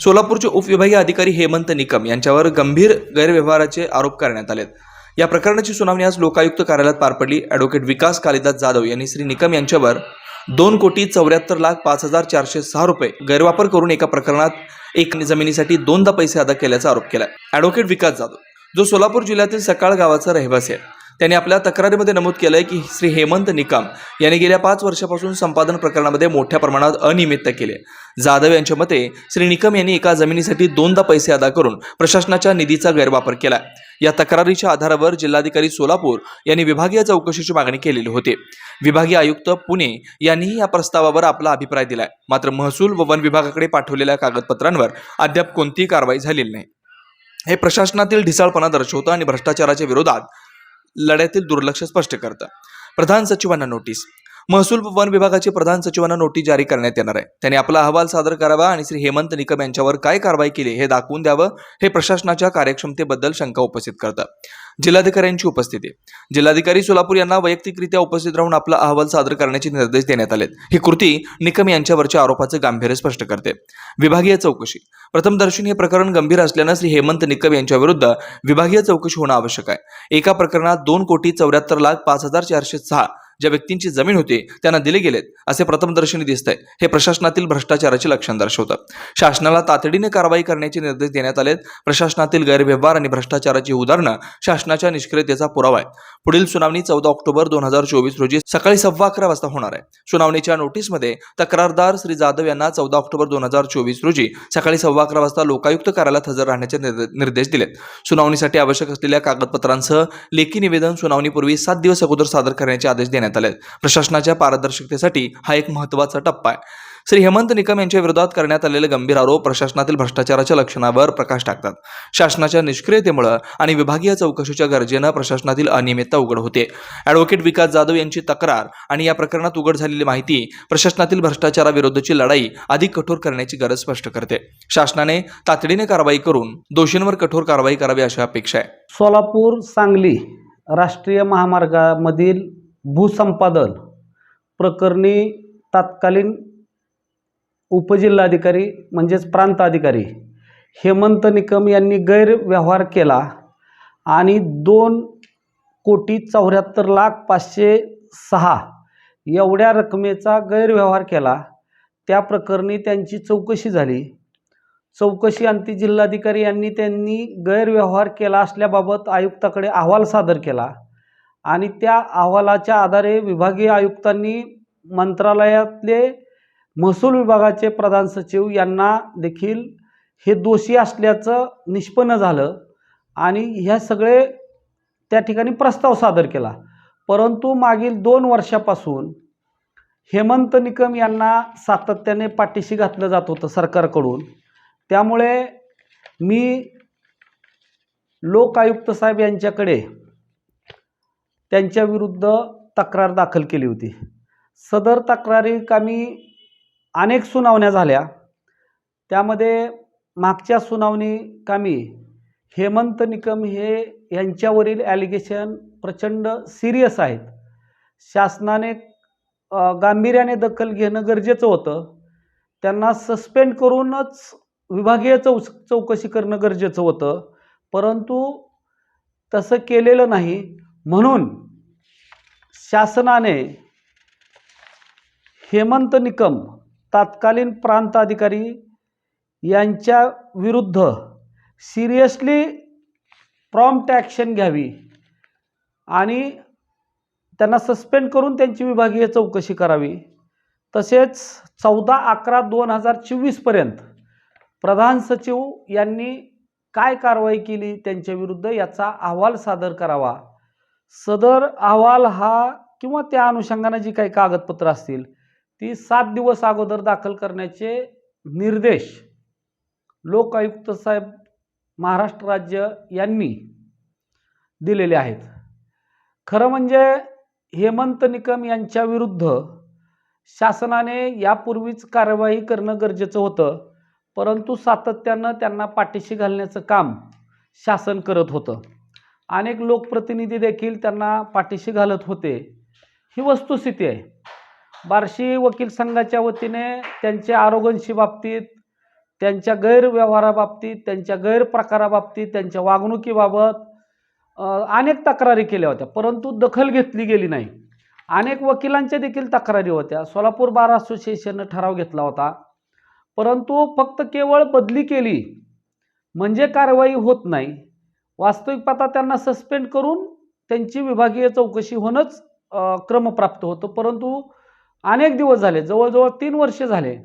सोलापूरचे उपविभागीय अधिकारी हेमंत निकम यांच्यावर गंभीर गैरव्यवहाराचे आरोप करण्यात आलेत. या प्रकरणाची सुनावणी आज लोकायुक्त कार्यालयात पार पडली. ॲडव्होकेट विकास कालिदास जाधव यांनी श्री निकम यांच्यावर दोन कोटी चौऱ्याहत्तर लाख पाच हजार चारशे सहा रुपये गैरवापर करून एका प्रकरणात एक जमिनीसाठी दोनदा पैसे अदा केल्याचा आरोप केला ॲडव्होकेट विकास जाधव जो सोलापूर जिल्ह्यातील सकाळ गावाचा रहिवासी आहे त्यांनी आपल्या तक्रारीमध्ये नमूद केलंय की श्री हेमंत निकम यांनी गेल्या पाच वर्षापासून संपादन प्रकरणामध्ये मोठ्या प्रमाणात अनियमितता केली जाधव यांच्या मते श्री निकम यांनी एका जमिनीसाठी दोनदा पैसे अदा करून प्रशासनाच्या निधीचा गैरवापर केला या तक्रारीच्या आधारावर जिल्हाधिकारी सोलापूर यांनी विभागीय चौकशीची मागणी केलेली होती. विभागीय आयुक्त पुणे यांनीही या प्रस्तावावर आपला अभिप्राय दिलाय. मात्र महसूल व वन विभागाकडे पाठवलेल्या कागदपत्रांवर अद्याप कोणतीही कारवाई झालेली नाही. हे प्रशासनातील ढिसाळपणा दर्शवतं आणि भ्रष्टाचाराच्या विरोधात लढ्यातील दुर्लक्ष स्पष्ट करतं. प्रधान सचिवांना नोटीस महसूल वन विभागाचे प्रधान सचिवांना नोटीस जारी करण्यात येणार आहे. त्यांनी आपला अहवाल सादर करावा आणि श्री हेमंत निकम यांच्यावर काय कारवाई केली हे दाखवून द्यावं हे प्रशासनाच्या कार्यक्षमतेबद्दल शंका उपस्थित करतं. जिल्हाधिकाऱ्यांची उपस्थिती. जिल्हाधिकारी सोलापूर यांना वैयक्तिकरित्या उपस्थित राहून आपला अहवाल सादर करण्याचे निर्देश देण्यात आलेत. ही कृती निकम यांच्यावरच्या आरोपाचं गांभीर्य स्पष्ट करते. विभागीय चौकशी. प्रथमदर्शनी हे प्रकरण गंभीर असल्यानं श्री हेमंत निकम यांच्याविरुद्ध विभागीय चौकशी होणं आवश्यक आहे. एका प्रकरणात दोन कोटी चौऱ्याहत्तर लाख पाच हजार चारशे सहा ज्या व्यक्तींची जमीन होती त्यांना दिले गेलेत असे प्रथमदर्शनी दिसत आहे हे प्रशासनातील भ्रष्टाचाराचे लक्षण दर्शवतं शासनाला तातडीने कारवाई करण्याचे निर्देश देण्यात आलेत. प्रशासनातील गैरव्यवहार आणि भ्रष्टाचाराची उदाहरणं शासनाच्या निष्क्रियतेचा पुरावा आहे पुढील सुनावणी चौदा ऑक्टोबर दोन हजार चोवीस रोजी सकाळी सव्वा अकरा वाजता होणार आहे. सुनावणीच्या नोटीसमध्ये तक्रारदार श्री जाधव यांना चौदा ऑक्टोबर दोन हजार चोवीस रोजी सकाळी सव्वा अकरा वाजता लोकायुक्त कार्यालयात हजर राहण्याचे निर्देश दिलेत. सुनावणीसाठी आवश्यक असलेल्या कागदपत्रांसह लेखी निवेदन सुनावणीपूर्वी सात दिवस अगोदर सादर करण्याचे आदेश देण्यात आले प्रशासनाच्या पारदर्शकतेसाठी हा एक महत्त्वाचा टप्पा आहे. श्री हेमंत निकम यांच्या विरोधात करण्यात आलेले गंभीर आरोप प्रशासनातील भ्रष्टाचाराच्या लक्षणावर प्रकाश टाकतात. शासनाच्या निष्क्रियतेमुळे आणि विभागीय चौकशीच्या गरजेनं प्रशासनातील अनियमितता उघड होते. ॲडव्होकेट विकास जाधव यांची तक्रार आणि या प्रकरणात उघड झालेली माहिती प्रशासनातील भ्रष्टाचाराविरुद्धची लढाई अधिक कठोर करण्याची गरज स्पष्ट करते. शासनाने तातडीने कारवाई करून दोषींवर कठोर कारवाई करावी अशी अपेक्षा आहे. सोलापूर सांगली राष्ट्रीय महामार्गामधील भूसंपादन प्रकरणी तत्कालीन उपजिल्हाधिकारी म्हणजेच प्रांताधिकारी हेमंत निकम यांनी गैरव्यवहार केला आणि दोन कोटी चौऱ्याहत्तर लाख पाचशे सहा एवढ्या रकमेचा गैरव्यवहार केला. त्या प्रकरणी त्यांची चौकशी झाली. चौकशी अंती जिल्हाधिकारी यांनी त्यांनी गैरव्यवहार केला असल्याबाबत आयुक्ताकडे अहवाल सादर केला. आणि त्या अहवालाच्या आधारे विभागीय आयुक्तांनी मंत्रालयातले महसूल विभागाचे प्रधान सचिव यांना देखील हे दोषी असल्याचं निष्पन्न झालं आणि ह्या सगळे त्या ठिकाणी प्रस्ताव सादर केला. परंतु मागील दोन वर्षापासून हेमंत निकम यांना सातत्याने पाठीशी घातलं जात होतं सरकारकडून. त्यामुळे मी लोक आयुक्त साहेब यांच्याकडे त्यांच्याविरुद्ध तक्रार दाखल केली होती. सदर तक्रारी कामी अनेक सुनावण्या झाल्या. त्यामध्ये मागच्या सुनावणी कामी हेमंत निकम हे यांच्यावरील ॲलिगेशन प्रचंड सिरियस आहेत. शासनाने गांभीर्याने दखल घेणं गरजेचं होतं. त्यांना सस्पेंड करूनच विभागीय चौ चौकशी करणं गरजेचं होतं. परंतु तसं केलेलं नाही. म्हणून शासनाने हेमंत निकम तात्कालीन प्रांताधिकारी यांच्या विरुद्ध सिरियसली प्रॉम्प्ट ॲक्शन घ्यावी आणि त्यांना सस्पेंड करून त्यांची विभागीय चौकशी करावी. तसेच चौदा अकरा दोन हजार चोवीसपर्यंत प्रधान सचिव यांनी काय कारवाई केली त्यांच्याविरुद्ध याचा अहवाल सादर करावा. सदर अहवाल हा किंवा त्या अनुषंगानं जी काही कागदपत्रं असतील ती सात दिवस अगोदर दाखल करण्याचे निर्देश लोक आयुक्त साहेब महाराष्ट्र राज्य यांनी दिलेले आहेत. खरं म्हणजे हेमंत निकम यांच्याविरुद्ध शासनाने यापूर्वीच कार्यवाही करणं गरजेचं होतं परंतु सातत्यानं त्यांना पाठीशी घालण्याचं काम शासन करत होतं. अनेक लोकप्रतिनिधी देखील त्यांना पाठीशी घालत होते. ही वस्तुस्थिती आहे. बार्शी वकील संघाच्या वतीने त्यांच्या आरोग्यांशी बाबतीत त्यांच्या गैरव्यवहाराबाबतीत त्यांच्या गैरप्रकाराबाबतीत त्यांच्या वागणुकीबाबत अनेक तक्रारी केल्या होत्या. परंतु दखल घेतली गेली नाही. अनेक वकिलांच्या देखील तक्रारी होत्या. सोलापूर बार असोसिएशननं ठराव घेतला होता. परंतु फक्त केवळ बदली केली म्हणजे कारवाई होत नाही. वास्तविक पाता त्यांना सस्पेंड करून त्यांची विभागीय चौकशी होणंच क्रम क्रमप्राप्त होतं. परंतु अनेक दिवस झाले जवळजवळ तीन वर्षे झाले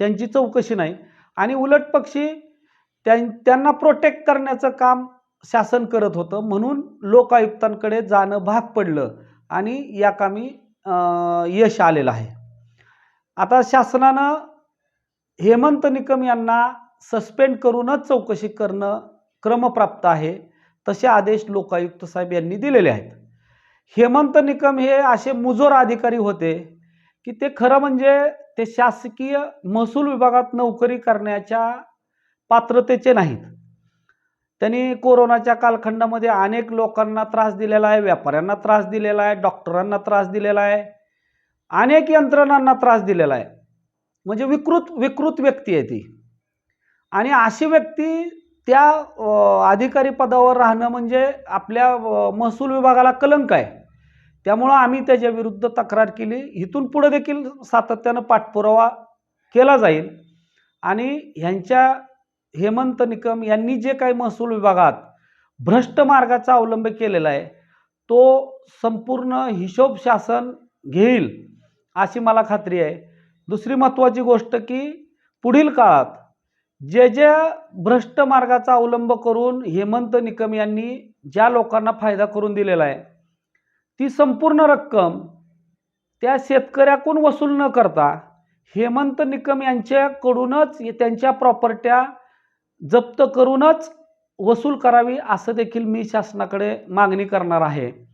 त्यांची चौकशी नाही. आणि उलट पक्षी त्यां त्यांना प्रोटेक्ट करण्याचं काम शासन करत होतं. म्हणून लोकायुक्तांकडे जाणं भाग पडलं आणि या कामी यश आलेलं आहे. आता शासनानं हेमंत निकम यांना सस्पेंड करूनच चौकशी करणं क्रमप्राप्त आहे तसे आदेश लोकायुक्त साहेब यांनी दिलेले आहेत. हेमंत निकम हे असे मुजोर अधिकारी होते की ते खरं म्हणजे ते शासकीय महसूल विभागात नोकरी करण्याच्या पात्रतेचे नाहीत. त्यांनी कोरोनाच्या कालखंडामध्ये अनेक लोकांना त्रास दिलेला आहे व्यापाऱ्यांना त्रास दिलेला आहे डॉक्टरांना त्रास दिलेला आहे अनेक यंत्रणांना त्रास दिलेला आहे. म्हणजे विकृत विकृत व्यक्ती आहे ती. आणि अशी व्यक्ती त्या अधिकारी पदावर राहणं म्हणजे आपल्या महसूल विभागाला कलंक आहे. त्यामुळं आम्ही त्याच्या विरुद्ध तक्रार केली. इथून पुढे देखील सातत्यानं पाठपुरावा केला जाईल. आणि ह्यांच्या हेमंत निकम यांनी जे काही महसूल विभागात भ्रष्ट मार्गाचा अवलंब केलेला आहे तो संपूर्ण हिशोब शासन घेईल अशी मला खात्री आहे. दुसरी महत्त्वाची गोष्ट की पुढील काळात जे जे भ्रष्ट मार्गाचा अवलंब करून हेमंत निकम यांनी ज्या लोकांना फायदा करून दिलेला आहे ती संपूर्ण रक्कम त्या शेतकऱ्याकडून वसूल न करता हेमंत निकम यांच्याकडूनच त्यांच्या प्रॉपर्ट्या जप्त करूनच वसूल करावी असं देखील मी शासनाकडे मागणी करणार आहे.